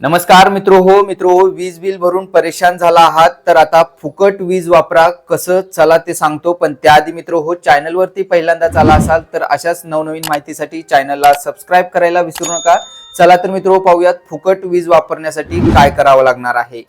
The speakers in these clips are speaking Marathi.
नमस्कार मित्र हो मित्र हो वीज बिल भरून परेशान झाला आहात तर आता फुकट वीज वापरा कसं चला ते सांगतो पण त्याआधी मित्र हो चॅनलवरती पहिल्यांदा आला असाल तर अशाच नवनवीन माहितीसाठी चॅनलला सबस्क्राईब करायला विसरू नका. चला तर मित्र हो, पाहूयात फुकट वीज वापरण्यासाठी काय करावं लागणार आहे.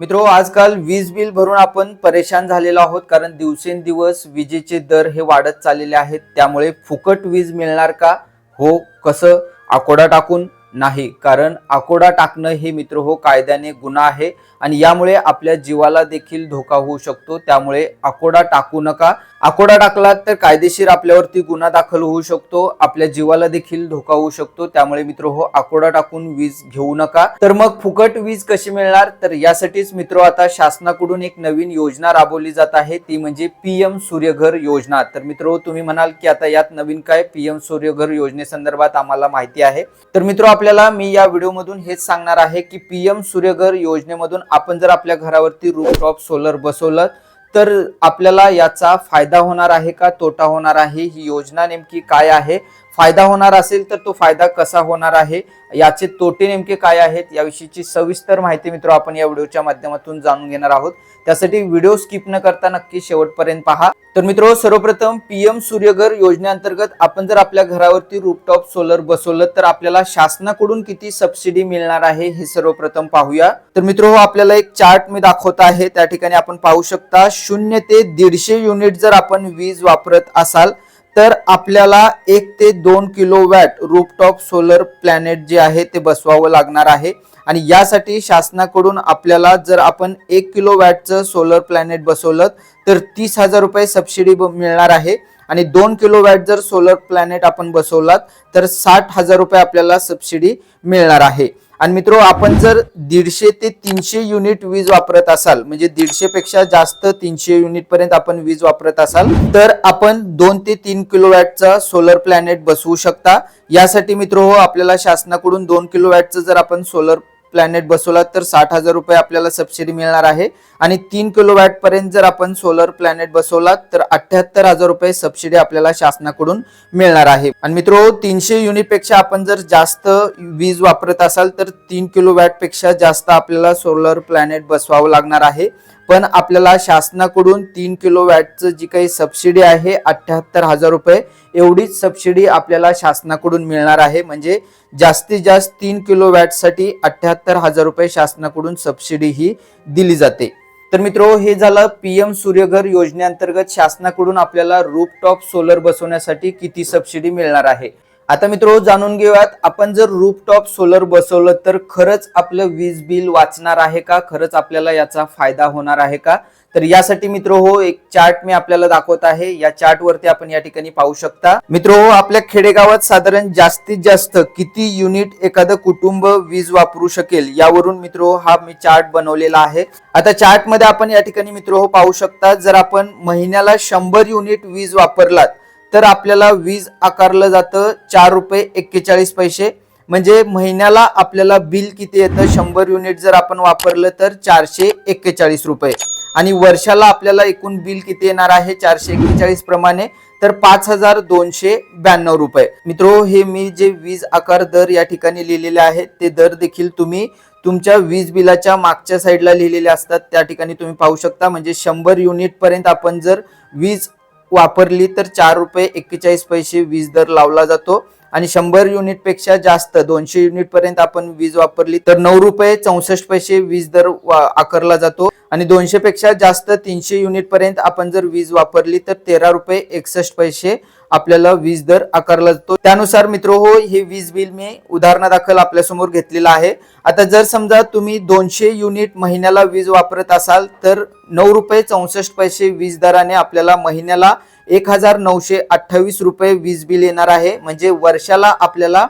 मित्र हो, आजकाल वीज बिल भरून आपण परेशान झालेलो आहोत कारण दिवसेंदिवस विजेचे दर हे वाढत चाललेले आहेत त्यामुळे फुकट वीज मिळणार का? हो कसं? आकोडा टाकून नाही. कारण आकोडा टाकणं हे मित्र हो कायद्याने गुन्हा आहे आणि यामुळे आपल्या जीवाला देखील धोका होऊ शकतो. त्यामुळे आकोडा टाकू नका. आकोडा टाकला तर कायदेशीर आपल्यावरती गुन्हा दाखल होऊ शकतो. आपल्या जीवाला देखील धोका होऊ शकतो. त्यामुळे मित्र हो आकोडा टाकून वीज घेऊ नका. तर मग फुकट वीज कशी मिळणार? तर यासाठीच मित्र हो, आता शासनाकडून एक नवीन योजना राबवली जात आहे. ती म्हणजे पीएम सूर्यघर योजना. तर मित्र हो, तुम्ही म्हणाल की आता यात नवीन काय? पीएम सूर्यघर योजनेसंदर्भात आम्हाला माहिती आहे. तर मित्र हो, आपल्याला मी या व्हिडिओमधून हेच सांगणार आहे की पीएम सूर्यघर योजनेमधून आपण जर आपल्या घरावरती रूफटॉप सोलर बसवलं तर आपल्याला याचा फायदा होणार आहे का? तोटा होणार आहे? ही योजना नेमकी काय आहे? फायदा होणार असेल तर तो फायदा कसा होणार आहे? याचे तोटे नेमके काय आहेत? याविषयीची सविस्तर माहिती मित्र आपण या व्हिडिओच्या माध्यमातून जाणून घेणार आहोत. त्यासाठी व्हिडिओ स्किप न करता नक्की शेवटपर्यंत पहा. तर मित्र सर्वप्रथम पीएम सूर्यघर योजनेअंतर्गत आपण जर आपल्या घरावरती रूपटॉप सोलर बसवलं तर आपल्याला शासनाकडून किती सबसिडी मिळणार आहे हे सर्वप्रथम पाहूया. तर मित्र हो आपल्याला एक चार्ट मी दाखवत आहे. त्या ठिकाणी आपण पाहू शकता शून्य ते दीडशे युनिट जर आपण वीज वापरत असाल तर आपल्याला एक ते दोन kilo watt rooftop solar planet जे आहे ते बसवावं लागणार आहे. आणि यासाठी शासनाकडून आपल्याला जर आपण एक किलो वॅटचं सोलर प्लॅनेट बसवलं तर तीस हजार रुपये सबसिडी ब- मिळणार आहे. आणि दोन किलो वॅट जर सोलर प्लॅनेट आपण बसवलात तर साठ हजार रुपये आपल्याला सबसिडी मिळणार आहे. आणि मित्र आपण जर दीडशे ते तीनशे युनिट वीज वापरत असाल म्हणजे दीडशे पेक्षा जास्त तीनशे युनिट पर्यंत आपण वीज वापरत असाल तर आपण दोन ते तीन किलो वॅटचा सोलर प्लॅनेट बसवू शकता. यासाठी मित्र हो आपल्याला शासनाकडून दोन किलो वॅटचं जर आपण सोलर प्लॅनेट बसवला तर साठ हजार रुपये आपल्याला सबसिडी मिळणार आहे. आणि तीन किलो वॅट पर्यंत जर आपण सोलर प्लॅनेट बसवला तर अठ्याहत्तर हजार रुपये सबसिडी आपल्याला शासनाकडून मिळणार आहे. आणि मित्र तीनशे युनिटपेक्षा आपण जर जास्त वीज वापरत असाल तर तीन किलो वॅटपेक्षा जास्त आपल्याला सोलर प्लॅनेट बसवावं लागणार आहे. पण आपल्याला शासनाकडून तीन किलो वॅटचं जी काही सबसिडी आहे अठ्याहत्तर हजार रुपये एवढीच सबसिडी आपल्याला शासनाकडून मिळणार आहे. म्हणजे जास्तीत जास्त तीन किलो वॅटसाठी अठ्याहत्तर हजार रुपये शासनाकडून सबसिडी ही दिली जाते. तर मित्र हे झालं पीएम सूर्यघर योजनेअंतर्गत शासनाकडून आपल्याला रूपटॉप सोलर बसवण्यासाठी किती सबसिडी मिळणार आहे? आता मित्र जाणून घेऊयात आपण जर रूपटॉप सोलर बसवलं तर खरंच आपलं वीज बिल वाचणार आहे का? खरंच आपल्याला याचा फायदा होणार आहे का? तर यासाठी मित्र हो एक चार्ट मी आपल्याला दाखवत आहे. या चार्ट वरती आपण या ठिकाणी पाहू शकता. मित्र हो आपल्या खेडेगावात साधारण जास्तीत जास्त किती युनिट एखादं कुटुंब वीज वापरू शकेल? यावरून मित्र हो हा मी चार्ट बनवलेला आहे. आता चार्टमध्ये आपण या ठिकाणी मित्र हो पाहू शकता जर आपण महिन्याला शंभर युनिट वीज वापरलात तर आपल्याला वीज आकारलं जातं चार रुपये एक्केचाळीस पैसे. म्हणजे महिन्याला आपल्याला बिल किती येतं? शंभर युनिट जर आपण वापरलं तर चारशे एक्केचाळीस रुपये. आणि वर्षाला आपल्याला एकूण बिल किती येणार आहे? चारशे एक्केचाळीस प्रमाणे. तर पाच हजार दोनशे ब्याण्णव रुपये. मित्रो हे मी जे वीज आकार दर या ठिकाणी लिहिलेले आहेत ते दर देखील तुम्ही तुमच्या वीज बिलाच्या मागच्या साईडला लिहिलेले असतात. त्या ठिकाणी तुम्ही पाहू शकता. म्हणजे शंभर युनिट पर्यंत आपण जर वीज वापरली तर चार रुपये एक्केचाळीस पैसे वीज दर लावला जातो. आणि शंभर युनिटपेक्षा जास्त दोनशे युनिट पर्यंत आपण वीज वापरली तर नऊ रुपये चौसष्ट पैसे वीज दर आकारला जातो. आणि दोनशे पेक्षा जास्त तीनशे युनिट पर्यंत आपण जर वीज वापरली तर तेरा रुपये एकसष्ट पैसे आपल्याला वीज दर आकारला जातो. त्यानुसार मित्र हो हे वीज बिल मी उदाहरणादाखल आपल्यासमोर घेतलेलं आहे. आता जर समजा तुम्ही दोनशे युनिट महिन्याला वीज वापरत असाल तर नऊ रुपये चौसष्ट पैसे वीज दराने आपल्याला महिन्याला एक हजार नऊशे अठ्ठावीस रुपये वीज बिल येणार आहे. म्हणजे वर्षाला आपल्याला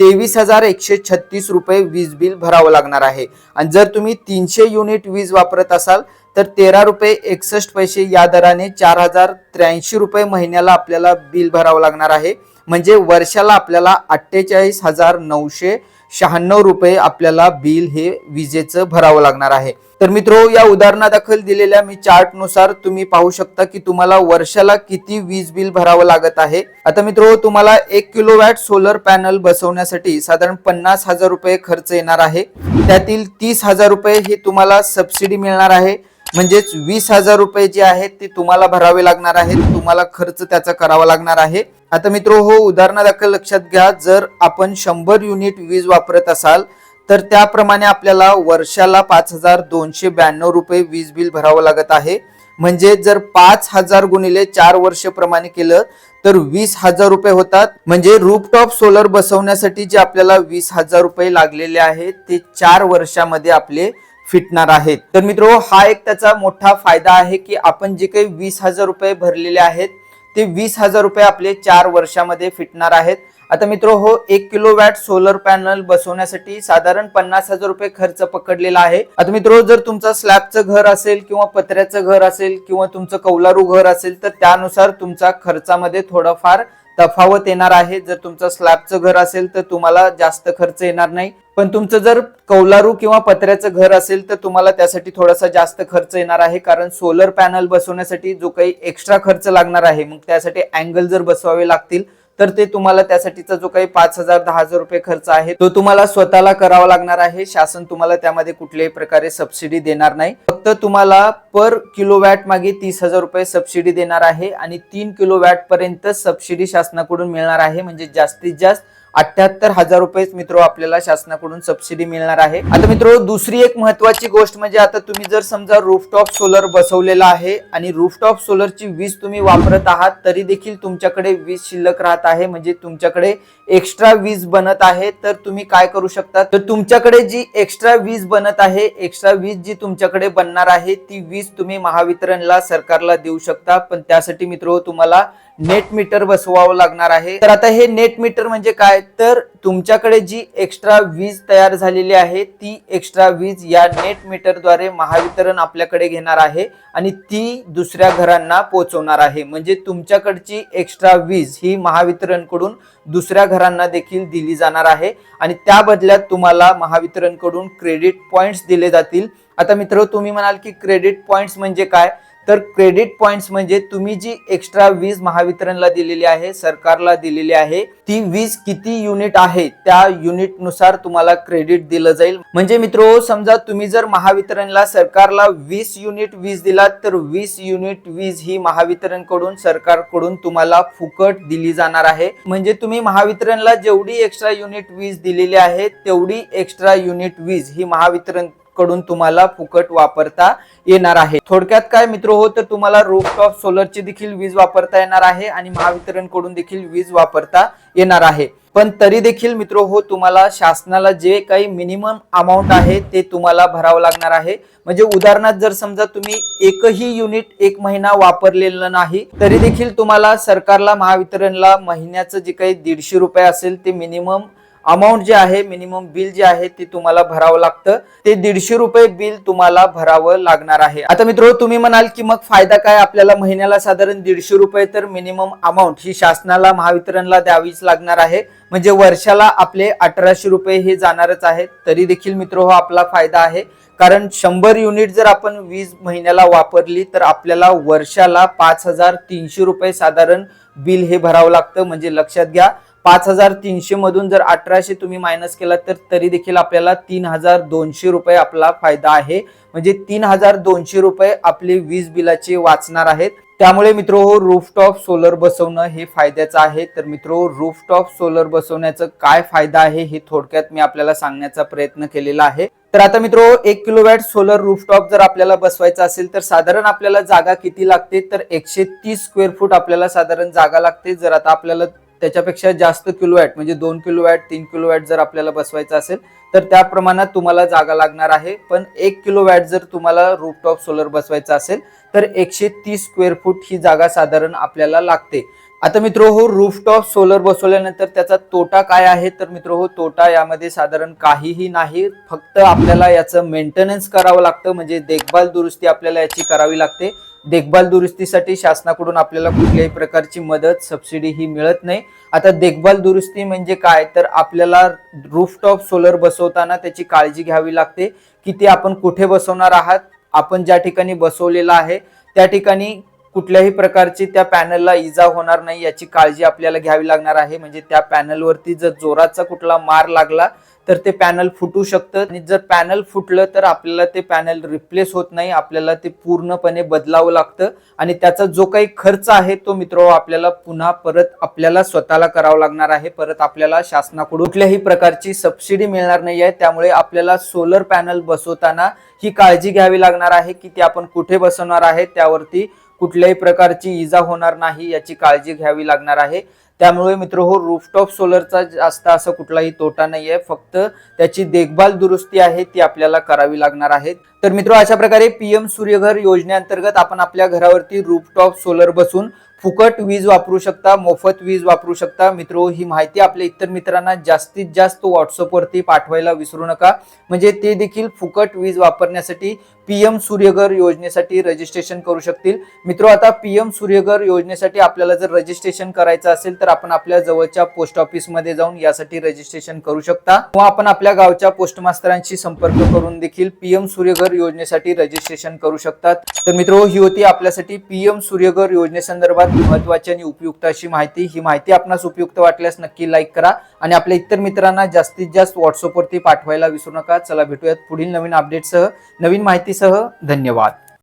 तेवीस हजार एकशे छत्तीस रुपये वीज बिल भरावं लागणार आहे. आणि जर तुम्ही तीनशे युनिट वीज वापरत असाल तर तेरा रुपये एकसष्ट पैसे या दराने चार हजार त्र्याऐंशी रुपये महिन्याला आपल्याला बिल भरावं लागणार आहे. म्हणजे वर्षाला आपल्याला अठ्ठेचाळीस हजार नऊशे शहाण्णव रुपये आपल्याला बिल हे विजेचं भरावं लागणार आहे. तर मित्रो या उदाहरणादाखल दिलेल्या मी चार्टनुसार तुम्ही पाहू शकता की तुम्हाला वर्षाला किती वीज बिल भरावं लागत आहे. आता मित्रो तुम्हाला एक किलो वॅट सोलर पॅनल बसवण्यासाठी साधारण पन्नास हजार रुपये खर्च येणार आहे. त्यातील तीस हजार रुपये हे तुम्हाला सबसिडी मिळणार आहे. म्हणजेच वीस हजार रुपये जे आहेत ते तुम्हाला भरावे लागणार आहेत. तुम्हाला खर्च त्याचा करावा लागणार आहे. आता मित्रो हो उदाहरणादाखल लक्षात घ्या. जर आपण शंभर युनिट वीज वापरत असाल तर त्याप्रमाणे आपल्याला वर्षाला पाच हजार दोनशे ब्याण्णव रुपये वीज बिल भरावं लागत आहे. म्हणजे जर पाच हजार गुणिले चार वर्ष प्रमाणे केलं तर वीस हजार रुपये होतात. म्हणजे रूपटॉप सोलर बसवण्यासाठी जे आपल्याला वीस हजार रुपये लागलेले आहेत ते चार वर्षामध्ये आपले फिटणार आहेत. तर मित्रो हा एक त्याचा मोठा फायदा आहे की आपण जे काही वीस हजार रुपये भरलेले आहेत ते वीस हजार रुपये आपले चार वर्षामध्ये फिटणार आहेत. आता मित्र हो एक किलो वॅट सोलर पॅनल बसवण्यासाठी साधारण पन्नास हजार रुपये खर्च पकडलेला आहे. आता मित्रो जर तुमचं स्लॅबचं घर असेल किंवा पत्र्याचं घर असेल किंवा तुमचं कौलारू घर असेल तर त्यानुसार तुमचा खर्चामध्ये थोडाफार तफावत येणार आहे. जर तुमचं स्लॅबचं घर असेल तर तुम्हाला जास्त खर्च येणार नाही. पण तुमचं जर कौलारू किंवा पत्र्याचं घर असेल तर तुम्हाला त्यासाठी थोडासा जास्त खर्च येणार आहे. कारण सोलर पॅनल बसवण्यासाठी जो काही एक्स्ट्रा खर्च लागणार आहे मग त्यासाठी अँगल जर बसवावे लागतील तर ते तुम्हाला त्यासाठीचा जो काही पाच हजार दहा हजार रुपये खर्च आहे तो तुम्हाला स्वतःला करावा लागणार आहे. शासन तुम्हाला त्यामध्ये कुठल्याही प्रकारे सबसिडी देणार नाही. फक्त तुम्हाला पर किलो वॅट मागे तीस हजार रुपये सबसिडी देणार आहे आणि तीन किलो वॅट पर्यंत सबसिडी शासनाकडून मिळणार आहे. म्हणजे जास्तीत जास्त अठ्याहत्तर हजार रुपयेच मित्रो आपल्याला शासनाकडून सबसिडी मिळणार आहे. आता मित्रो दुसरी एक महत्वाची गोष्ट म्हणजे आता तुम्ही जर समजा रूफटॉप सोलर बसवलेला आहे आणि रूफटॉप सोलरची वीज तुम्ही वापरत आहात तरी देखील तुमच्याकडे वीज शिल्लक राहत आहे. म्हणजे तुमच्याकडे एक्स्ट्रा वीज बनत आहे. तर तुम्ही काय करू शकता? तर तुमच्याकडे जी एक्स्ट्रा वीज बनत आहे एक्स्ट्रा वीज जी तुमच्याकडे बनणार आहे ती वीज तुम्ही महावितरणला सरकारला देऊ शकता. पण त्यासाठी मित्र तुम्हाला नेट मीटर बसवावं लागणार आहे. तर आता हे नेट मीटर म्हणजे काय? तर तुमच्याकडे जी एक्स्ट्रा वीज तयार झालेली आहे ती एक्स्ट्रा वीज या नेट मीटरद्वारे महावितरण आपल्याकडे घेणार आहे आणि ती दुसऱ्या घरांना पोहोचवणार आहे. म्हणजे तुमच्याकडची एक्स्ट्रा वीज ही महावितरणकडून दुसऱ्या घरांना देखील दिली जाणार आहे आणि त्या बदल्यात तुम्हाला महावितरणकडून क्रेडिट पॉईंट्स दिले जातील. आता मित्र तुम्ही म्हणाल की क्रेडिट पॉईंट्स म्हणजे काय? तर क्रेडिट पॉइंट्स म्हणजे तुम्ही जी एक्स्ट्रा वीज महावितरणला दिलेली आहे सरकारला दिलेली आहे ती वीज किती युनिट आहे त्या युनिटनुसार तुम्हाला क्रेडिट दिलं जाईल. म्हणजे मित्र समजा तुम्ही जर महावितरणला सरकारला वीस युनिट वीज दिलात तर वीस युनिट वीज ही महावितरणकडून सरकारकडून तुम्हाला फुकट दिली जाणार आहे. म्हणजे तुम्ही महावितरणला जेवढी एक्स्ट्रा युनिट वीज दिलेली आहे तेवढी एक्स्ट्रा युनिट वीज ही महावितरण कडून तुम्हाला फुकट वापरता येणार आहे. थोडक्यात काय मित्र हो तर तुम्हाला रूफटॉप सोलरची देखील वीज वापरता येणार आहे आणि महावितरणकडून देखील वीज वापरता येणार आहे. पण तरी देखील मित्र हो तुम्हाला शासनाला जे काही मिनिमम अमाऊंट आहे ते तुम्हाला भरावं लागणार आहे. म्हणजे उदाहरणार्थ जर समजा तुम्ही एकही युनिट एक महिना वापरलेलं नाही तरी देखील तुम्हाला सरकारला महावितरणला महिन्याचं जे काही दीडशे रुपये असेल ते मिनिमम अमाऊंट जे आहे मिनिमम बिल जे आहे ते तुम्हाला भरावं लागतं. ते दीडशे रुपये बिल तुम्हाला भरावं लागणार आहे. आता मित्र तुम्ही म्हणाल की मग फायदा काय? आपल्याला महिन्याला साधारण दीडशे रुपये तर मिनिमम अमाऊंट ही शासनाला महावितरणला द्यावीच लागणार आहे. म्हणजे वर्षाला आपले अठराशे रुपये हे जाणारच आहेत. तरी देखील मित्र हो आपला फायदा आहे. कारण शंभर युनिट जर आपण वीज महिन्याला वापरली तर आपल्याला वर्षाला पाच हजार तीनशे रुपये साधारण बिल हे भरावं लागतं. म्हणजे लक्षात घ्या पाच हजार तीनशे मधून जर अठराशे तुम्ही मायनस केला तर तरी देखील आपल्याला तीन हजार दोनशे रुपये आपला फायदा आहे. म्हणजे तीन हजार दोनशे रुपये आपले वीज बिलाचे वाचणार आहेत. त्यामुळे मित्र हो रूफटॉप सोलर बसवणं हे फायद्याचं आहे. तर मित्र रूफटॉप सोलर बसवण्याचं काय फायदा आहे हे थोडक्यात मी आपल्याला सांगण्याचा प्रयत्न केलेला आहे. तर आता मित्र एक किलोवॅट सोलर रूफटॉप जर आपल्याला बसवायचा असेल तर साधारण आपल्याला जागा किती लागते? तर एकशे तीस स्क्वेअर फूट आपल्याला साधारण जागा लागते. जर आता आपल्याला त्याच्यापेक्षा जास्त किलोवॅट म्हणजे दोन किलोवॅट तीन किलोवॅट जर आपल्याला बसवायचं असेल तर त्या प्रमाणात तुम्हाला जागा लागणार आहे. पण एक किलोवॅट जर तुम्हाला रूपटॉप सोलर बसवायचा असेल तर एकशे तीस स्क्वेअर फूट ही जागा साधारण आपल्याला लागते. आता मित्र हो रूफटॉप सोलर बसवल्यानंतर त्याचा तोटा काय आहे? तर मित्र हो तोटा यामध्ये साधारण काहीही नाही. फक्त आपल्याला याचं मेंटेनन्स करावं लागतं. म्हणजे देखभाल दुरुस्ती आपल्याला याची करावी लागते. देखभाल दुरुस्तीसाठी शासनाकडून आपल्याला कुठल्याही प्रकारची मदत सबसिडी ही मिळत नाही. आता देखभाल दुरुस्ती म्हणजे काय? तर आपल्याला रूफटॉप सोलर बसवताना त्याची काळजी घ्यावी लागते. की ते आपण कुठे बसवणार आहात? आपण ज्या ठिकाणी बसवलेलं आहे त्या ठिकाणी कुठल्याही प्रकारची त्या पॅनलला इजा होणार नाही याची काळजी आपल्याला घ्यावी लागणार आहे. म्हणजे त्या पॅनलवरती जर जोराचा कुठला मार लागला तर ते पॅनल फुटू शकतं. आणि जर पॅनल फुटलं तर आपल्याला ते पॅनल रिप्लेस होत नाही. आपल्याला ते पूर्णपणे बदलावं लागतं. आणि त्याचा जो काही खर्च आहे तो मित्र आपल्याला पुन्हा परत आपल्याला स्वतःला करावा लागणार आहे. परत आपल्याला शासनाकडून कुठल्याही प्रकारची सबसिडी मिळणार नाही आहे. त्यामुळे आपल्याला सोलर पॅनल बसवताना ही काळजी घ्यावी लागणार आहे की ते आपण कुठे बसवणार आहे त्यावरती कुठल्याही प्रकारची इजा होणार नाही याची काळजी घ्यावी लागणार आहे. त्यामुळे मित्र हो रूफटॉप सोलरचा जास्त असं कुठलाही तोटा नाही आहे फक्त त्याची देखभाल दुरुस्ती आहे ती आपल्याला करावी लागणार आहे. तर मित्र अशा प्रकारे पीएम सूर्यघर योजनेअंतर्गत आपण आपल्या घरावरती रूफटॉप सोलर बसून फुकट वीज वापरू शकता मोफत वीज वापरू शकता. मित्र ही माहिती आपल्या इतर मित्रांना जास्तीत जास्त व्हॉट्सअपवरती पाठवायला विसरू नका. म्हणजे ते देखील फुकट वीज वापरण्यासाठी पीएम सूर्यघर योजनेसाठी रजिस्ट्रेशन करू शकतील. मित्र आता पीएम सूर्यघर योजनेसाठी आपल्याला जर रजिस्ट्रेशन करायचं असेल तर आपण आपल्या जवळच्या पोस्ट ऑफिसमध्ये जाऊन यासाठी रजिस्ट्रेशन करू शकता. किंवा आपण आपल्या गावच्या पोस्ट मास्तरांशी संपर्क करून देखील पीएम सूर्यघर योजनेसाठी रजिस्ट्रेशन करू शकतात. तर मित्र ही होती आपल्यासाठी पीएम सूर्यघर योजनेसंदर्भात महत्वाची आणि उपयुक्त अशी माहिती ही माहिती आपणास उपयुक्त वाटल्यास नक्की लाईक करा आणि आपल्या इतर मित्रांना जास्तीत जास्त व्हॉट्सअपवरती पाठवायला विसरू नका. चला भेटूयात पुढील नवीन अपडेटसह नवीन माहितीसह धन्यवाद.